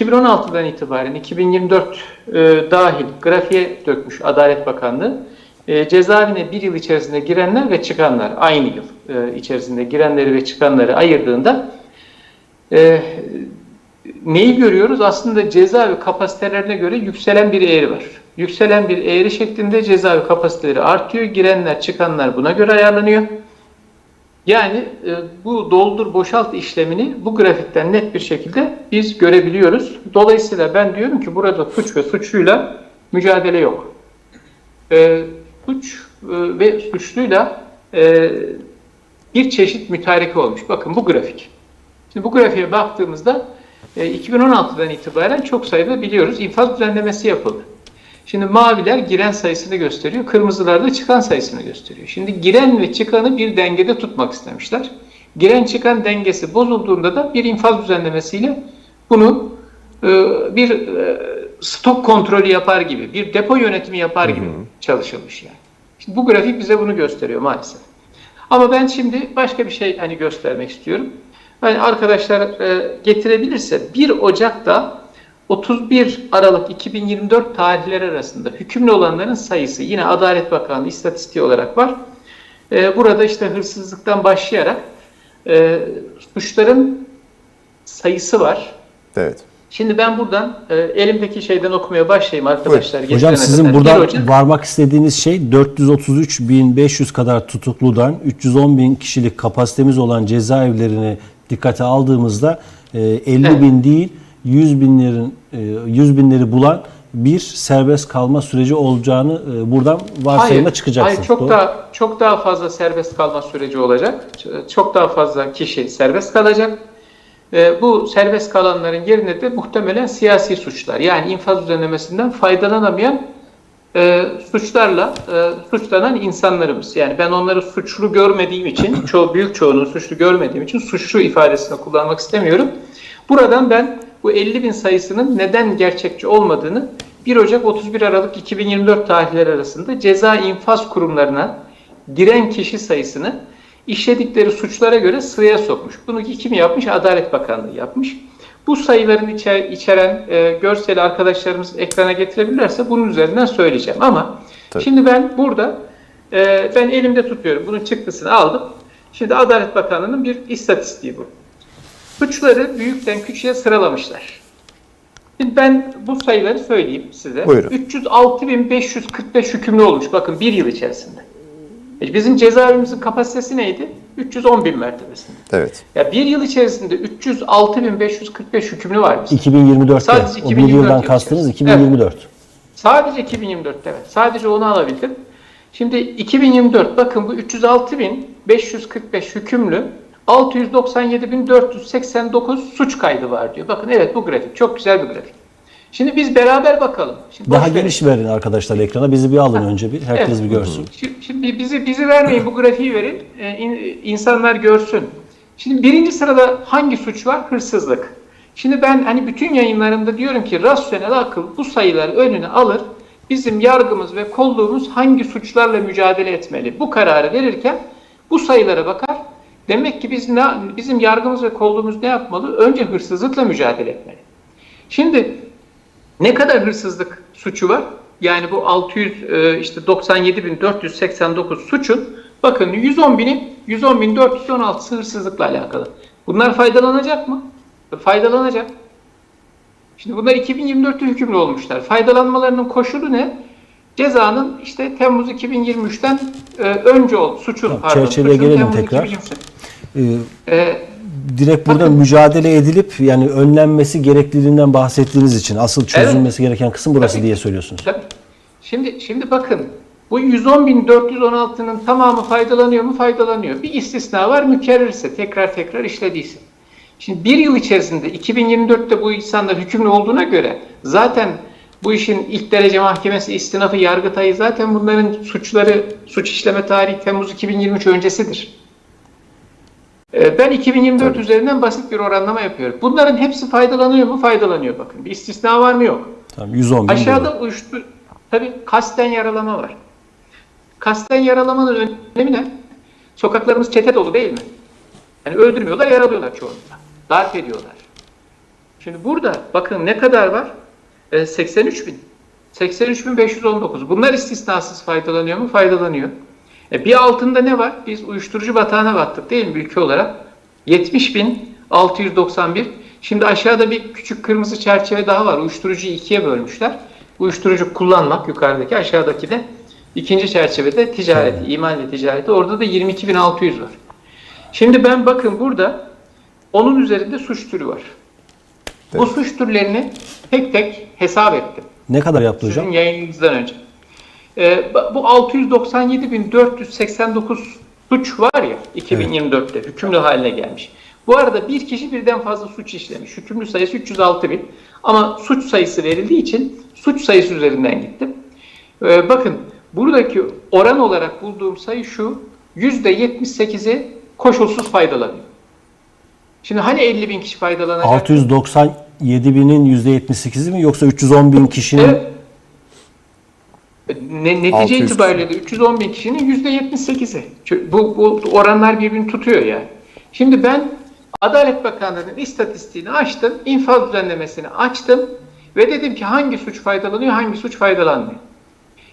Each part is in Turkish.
2016'dan itibaren 2024 e, dahil grafiğe dökmüş Adalet Bakanlığı. E, cezaevine bir yıl içerisinde girenler ve çıkanlar aynı yıl e, içerisinde girenleri ve çıkanları ayırdığında e, neyi görüyoruz? Aslında cezaevi kapasitelerine göre yükselen bir eğri var. Yükselen bir eğri şeklinde cezaevi kapasiteleri artıyor. Girenler, çıkanlar buna göre ayarlanıyor. Yani e, bu doldur boşalt işlemini bu grafikten net bir şekilde biz görebiliyoruz. Dolayısıyla ben diyorum ki burada suç ve suçluyla mücadele yok. E, suç e, ve suçluyla e, bir çeşit mütareke olmuş. Bakın bu grafik. Şimdi bu grafiğe baktığımızda e, 2016'dan itibaren çok sayıda biliyoruz infaz düzenlemesi yapıldı. Şimdi maviler giren sayısını gösteriyor, kırmızılar da çıkan sayısını gösteriyor. Şimdi giren ve çıkanı bir dengede tutmak istemişler. Giren çıkan dengesi bozulduğunda da bir infaz düzenlemesiyle bunu e, bir e, stok kontrolü yapar gibi, bir depo yönetimi yapar gibi çalışılmış yani. Şimdi bu grafik bize bunu gösteriyor maalesef. Ama ben şimdi başka bir şey hani göstermek istiyorum. Hani arkadaşlar e, getirebilirse 1 Ocak'ta 31 Aralık 2024 tarihleri arasında hükümlü olanların sayısı yine Adalet Bakanlığı istatistiği olarak var. Ee, burada işte hırsızlıktan başlayarak e, suçların sayısı var. Evet. Şimdi ben buradan e, elimdeki şeyden okumaya başlayayım arkadaşlar. Hocam getirene sizin kadar. buradan 1 Ocak- varmak istediğiniz şey 433.500 kadar tutukludan 310.000 kişilik kapasitemiz olan cezaevlerini dikkate aldığımızda e, 50 Evet. bin değil 100 binlerin e, 100 binleri bulan bir serbest kalma süreci olacağını e, buradan varsayıma çıkacaksınız. Hayır, çok Doğru. daha çok daha fazla serbest kalma süreci olacak. Ç- Çok daha fazla kişi serbest kalacak. Bu serbest kalanların yerine de muhtemelen siyasi suçlar yani infaz düzenlemesinden faydalanamayan e, suçlarla e, suçlanan insanlarımız. Yani ben onları suçlu görmediğim için, çoğu büyük çoğunu suçlu görmediğim için suçlu ifadesini kullanmak istemiyorum. Buradan ben bu 50 bin sayısının neden gerçekçi olmadığını 1 Ocak 31 Aralık 2024 tarihleri arasında ceza infaz kurumlarına giren kişi sayısını işledikleri suçlara göre sıraya sokmuş. Bunu kim yapmış? Adalet Bakanlığı yapmış. Bu sayıların içer, içeren e, görseli arkadaşlarımız ekrana getirebilirlerse bunun üzerinden söyleyeceğim. Ama Tabii. şimdi ben burada e, ben elimde tutuyorum. Bunun çıktısını aldım. Şimdi Adalet Bakanlığı'nın bir istatistiği bu. Suçları büyükten küçüğe sıralamışlar. Şimdi ben bu sayıları söyleyeyim size. Buyurun. 306.545 hükümlü olmuş bakın bir yıl içerisinde. E, Bizim cezaevimizin kapasitesi neydi? 310 bin mertebesinde. Evet. Ya bir yıl içerisinde 306.545 hükümlü var bizim. 2024'te. Sadece o bir 2024 yıldan yıl kastınız içerisinde. 2024. Sadece 2024'te evet. Sadece onu alabildim. Şimdi 2024 bakın bu 306.545 hükümlü 697.489 suç kaydı var diyor. Bakın evet bu grafik çok güzel bir grafik. Şimdi biz beraber bakalım. Şimdi Daha boş verin. geniş verin arkadaşlar ekrana. Bizi bir alın önce bir. Herkes Evet. bir görsün. Şimdi, şimdi bizi bizi vermeyin bu grafiği verin. Ee, in- insanlar görsün. Şimdi birinci sırada hangi suç var? Hırsızlık. Şimdi ben hani bütün yayınlarımda diyorum ki rasyonel akıl bu sayıları önüne alır. Bizim yargımız ve kolluğumuz hangi suçlarla mücadele etmeli? Bu kararı verirken bu sayılara bakar. Demek ki biz ne, bizim yargımız ve kolluğumuz ne yapmalı? Önce hırsızlıkla mücadele etmeli. Şimdi ne kadar hırsızlık suçu var? Yani bu 600 e, işte 97.489 suçun bakın 110 bini 110.416 hırsızlıkla alakalı. Bunlar faydalanacak mı? Faydalanacak. Şimdi bunlar 2024'te hükümlü olmuşlar. Faydalanmalarının koşulu ne? Cezanın işte Temmuz 2023'ten e, önce ol suçun Tamam, pardon. çerçeveye gelelim Temmuz tekrar. 2023'ten. Ee, E, direkt burada Bakın- mücadele edilip yani önlenmesi gerekliliğinden bahsettiğiniz için asıl çözülmesi gereken kısım burası Tabii. diye söylüyorsunuz. Tabii. Şimdi şimdi bakın bu 110.416'nın tamamı faydalanıyor mu? Faydalanıyor. Bir istisna var mükerrerse tekrar tekrar işlediyse. Şimdi bir yıl içerisinde 2024'te bu insanlar hükümlü olduğuna göre zaten bu işin ilk derece mahkemesi istinafı yargıtayı zaten bunların suçları suç işleme tarihi Temmuz 2023 öncesidir. Ee, Ben 2024 Tabii. üzerinden basit bir oranlama yapıyorum. Bunların hepsi faydalanıyor mu? Faydalanıyor bakın. Bir istisna var mı? Yok. Tamam 110 bin Aşağıda burada. uyuştur tabii kasten yaralama var. Kasten yaralamanın önemi ne? Sokaklarımız çete dolu değil mi? Yani öldürmüyorlar, yaralıyorlar çoğunlukla. Darp ediyorlar. Şimdi burada bakın ne kadar var? E, 83 bin. 83.519. Bunlar istisnasız faydalanıyor mu? Faydalanıyor. E, bir altında ne var? Biz uyuşturucu batağına battık değil mi ülke olarak? 70.691. Şimdi aşağıda bir küçük kırmızı çerçeve daha var. Uyuşturucuyu ikiye bölmüşler. Uyuşturucu kullanmak yukarıdaki aşağıdaki de ikinci çerçevede ticareti, imal ve ticareti. Orada da 22.600 var. Şimdi ben bakın burada onun üzerinde suç türü var. Bu Evet. suç türlerini tek tek hesap ettim. Ne kadar yaptı hocam? Sizin yayınınızdan önce. Ee, bu 697.489 suç var ya 2024'te hükümlü haline gelmiş. Bu arada bir kişi birden fazla suç işlemiş. Hükümlü sayısı 306 bin. Ama suç sayısı verildiği için suç sayısı üzerinden gittim. Ee, bakın buradaki oran olarak bulduğum sayı şu. %78'i koşulsuz faydalanıyor. Şimdi hani 50 bin kişi faydalanacak? 697 binin %78'i mi yoksa 310 bin kişinin Evet. Ne, netice 600 itibariyle de 310 bin kişinin yüzde 78'i. Çünkü Bu, bu oranlar birbirini tutuyor yani. Şimdi ben Adalet Bakanlığı'nın istatistiğini açtım, infaz düzenlemesini açtım ve dedim ki hangi suç faydalanıyor, hangi suç faydalanmıyor.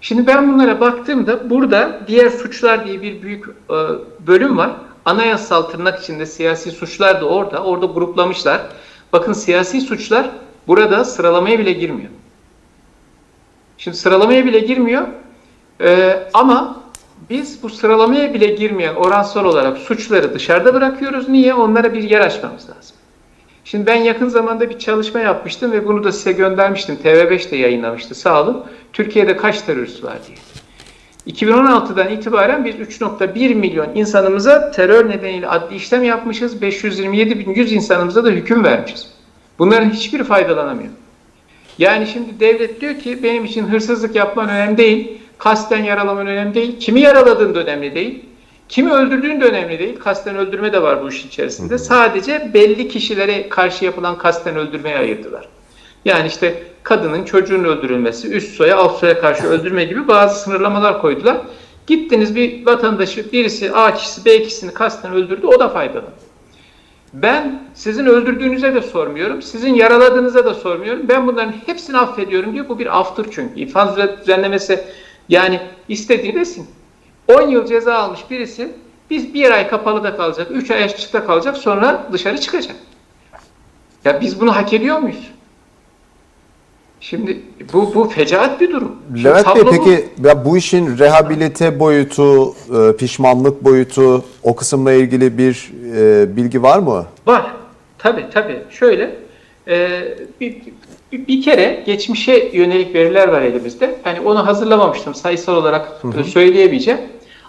Şimdi ben bunlara baktığımda burada diğer suçlar diye bir büyük e, bölüm var. Anayasal tırnak içinde siyasi suçlar da orada. Orada gruplamışlar. Bakın siyasi suçlar burada sıralamaya bile girmiyor. Şimdi sıralamaya bile girmiyor. Ee, ama biz bu sıralamaya bile girmeyen oransal olarak suçları dışarıda bırakıyoruz. Niye? Onlara bir yer açmamız lazım. Şimdi ben yakın zamanda bir çalışma yapmıştım ve bunu da size göndermiştim. TV5 de yayınlamıştı. Sağ olun. Türkiye'de kaç terörist var diye. 2016'dan itibaren biz 3.1 milyon insanımıza terör nedeniyle adli işlem yapmışız. 527.100 insanımıza da hüküm vermişiz. Bunların hiçbiri faydalanamıyor. Yani şimdi devlet diyor ki benim için hırsızlık yapman önemli değil, kasten yaralaman önemli değil, kimi yaraladığın da önemli değil, kimi öldürdüğün de önemli değil. Kasten öldürme de var bu işin içerisinde. Sadece belli kişilere karşı yapılan kasten öldürmeye ayırdılar. Yani işte kadının çocuğun öldürülmesi, üst soya alt soya karşı öldürme gibi bazı sınırlamalar koydular. Gittiniz bir vatandaşı birisi A kişisi B kişisini kasten öldürdü o da faydalı. Ben sizin öldürdüğünüze de sormuyorum, sizin yaraladığınıza da sormuyorum. Ben bunların hepsini affediyorum diyor. Bu bir aftır çünkü. İnfaz düzenlemesi yani istediği desin. 10 yıl ceza almış birisi biz bir ay kapalı da kalacak, 3 ay açıkta kalacak sonra dışarı çıkacak. Ya biz bunu hak ediyor muyuz? Şimdi bu bu fecaat bir durum. Levent Bey tablo bu. peki ya bu işin rehabilite boyutu, e, pişmanlık boyutu o kısımla ilgili bir e, bilgi var mı? Var. Tabii tabii. Şöyle e, bir, bir, kere geçmişe yönelik veriler var elimizde. Hani onu hazırlamamıştım sayısal olarak e, söyleyemeyeceğim.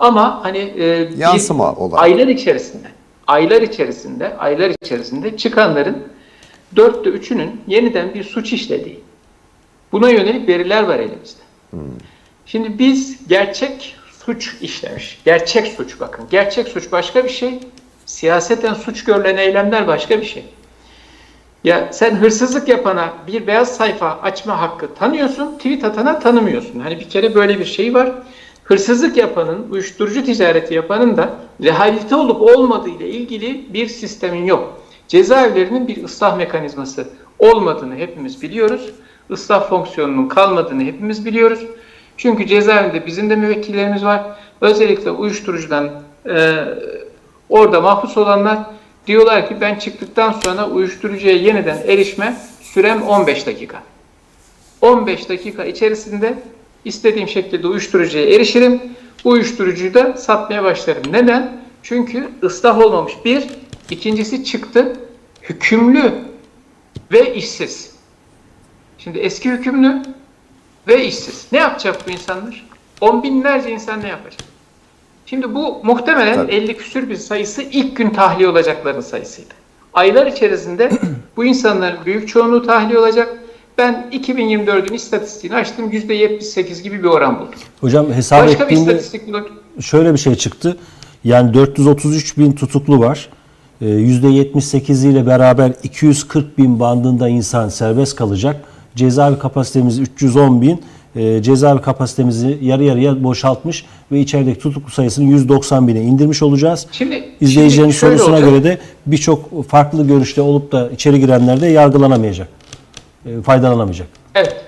Ama hani e, Yansıma olarak. aylar içerisinde aylar içerisinde aylar içerisinde çıkanların dörtte üçünün yeniden bir suç işlediği. Buna yönelik veriler var elimizde. Şimdi biz gerçek suç işlemiş. Gerçek suç bakın. Gerçek suç başka bir şey. Siyaseten suç görülen eylemler başka bir şey. Ya sen hırsızlık yapana bir beyaz sayfa açma hakkı tanıyorsun, tweet atana tanımıyorsun. Hani bir kere böyle bir şey var. Hırsızlık yapanın, uyuşturucu ticareti yapanın da rehabilite olup olmadığı ile ilgili bir sistemin yok. Cezaevlerinin bir ıslah mekanizması olmadığını hepimiz biliyoruz. Islah fonksiyonunun kalmadığını hepimiz biliyoruz. Çünkü cezaevinde bizim de müvekkillerimiz var. Özellikle uyuşturucudan e, orada mahpus olanlar diyorlar ki ben çıktıktan sonra uyuşturucuya yeniden erişme sürem 15 dakika. 15 dakika içerisinde istediğim şekilde uyuşturucuya erişirim. Uyuşturucuyu da satmaya başlarım. Neden? Çünkü ıslah olmamış. Bir, ikincisi çıktı. Hükümlü ve işsiz. Şimdi eski hükümlü ve işsiz. Ne yapacak bu insanlar? On binlerce insan ne yapacak? Şimdi bu muhtemelen Tabii. 50 küsür bir sayısı ilk gün tahliye olacakların sayısıydı. Aylar içerisinde bu insanların büyük çoğunluğu tahliye olacak. Ben 2024'ün istatistiğini açtım. %78 gibi bir oran buldum. hocam hesap Başka bir istatistik buldum. şöyle bir şey çıktı. Yani 433 bin tutuklu var. Ee, %78 ile beraber 240 bin bandında insan serbest kalacak. Cezaevi kapasitemiz 310 bin e, cezaevi kapasitemizi yarı yarıya boşaltmış ve içerideki tutuklu sayısını 190 bine indirmiş olacağız. Şimdi- İzleyicilerin şimdi sorusuna olacak. göre de birçok farklı görüşte olup da içeri girenler de yargılanamayacak, e, faydalanamayacak. Evet.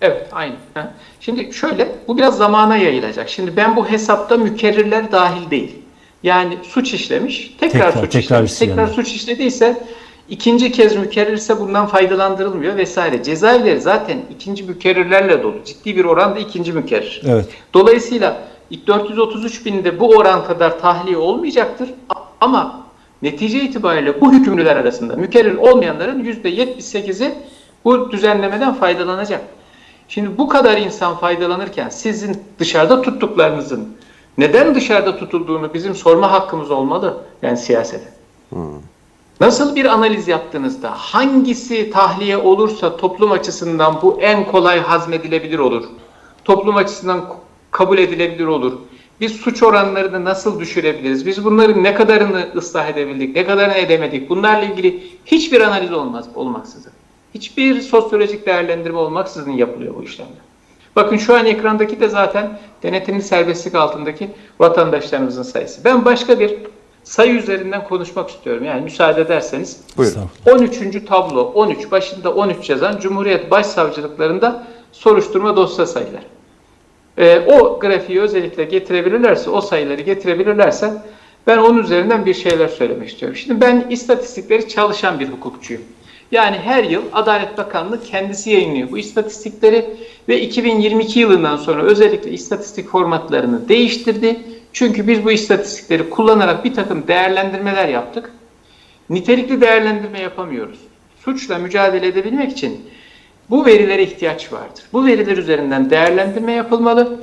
Evet, aynı. Şimdi şöyle, bu biraz zamana yayılacak. Şimdi ben bu hesapta mükerrirler dahil değil. Yani suç işlemiş, tekrar, Tekrar- suç tekrar işlemiş. Tekrar suç işlediyse ikinci kez mükerrirse bundan faydalandırılmıyor vesaire. Cezaevleri zaten ikinci mükerrirlerle dolu. Ciddi bir oranda ikinci mükerrir. Evet. Dolayısıyla ilk 433 binde bu oran kadar tahliye olmayacaktır. Ama netice itibariyle bu hükümlüler arasında mükerrir olmayanların %78'i bu düzenlemeden faydalanacak. Şimdi bu kadar insan faydalanırken sizin dışarıda tuttuklarınızın neden dışarıda tutulduğunu bizim sorma hakkımız olmalı yani siyasete. Nasıl bir analiz yaptığınızda hangisi tahliye olursa toplum açısından bu en kolay hazmedilebilir olur? Toplum açısından kabul edilebilir olur. Biz suç oranlarını nasıl düşürebiliriz? Biz bunların ne kadarını ıslah edebildik, ne kadarını edemedik? Bunlarla ilgili hiçbir analiz olmaz olmaksızın. Hiçbir sosyolojik değerlendirme olmaksızın yapılıyor bu işlemler. Bakın şu an ekrandaki de zaten denetimli serbestlik altındaki vatandaşlarımızın sayısı. Ben başka bir sayı üzerinden konuşmak istiyorum. Yani müsaade ederseniz. Buyurun. 13. tablo 13 başında 13 yazan Cumhuriyet Başsavcılıklarında soruşturma dosya sayıları. Ee, o grafiği özellikle getirebilirlerse, o sayıları getirebilirlerse ben onun üzerinden bir şeyler söylemek istiyorum. Şimdi ben istatistikleri çalışan bir hukukçuyum. Yani her yıl Adalet Bakanlığı kendisi yayınlıyor bu istatistikleri ve 2022 yılından sonra özellikle istatistik formatlarını değiştirdi. Çünkü biz bu istatistikleri kullanarak bir takım değerlendirmeler yaptık. Nitelikli değerlendirme yapamıyoruz. Suçla mücadele edebilmek için bu verilere ihtiyaç vardır. Bu veriler üzerinden değerlendirme yapılmalı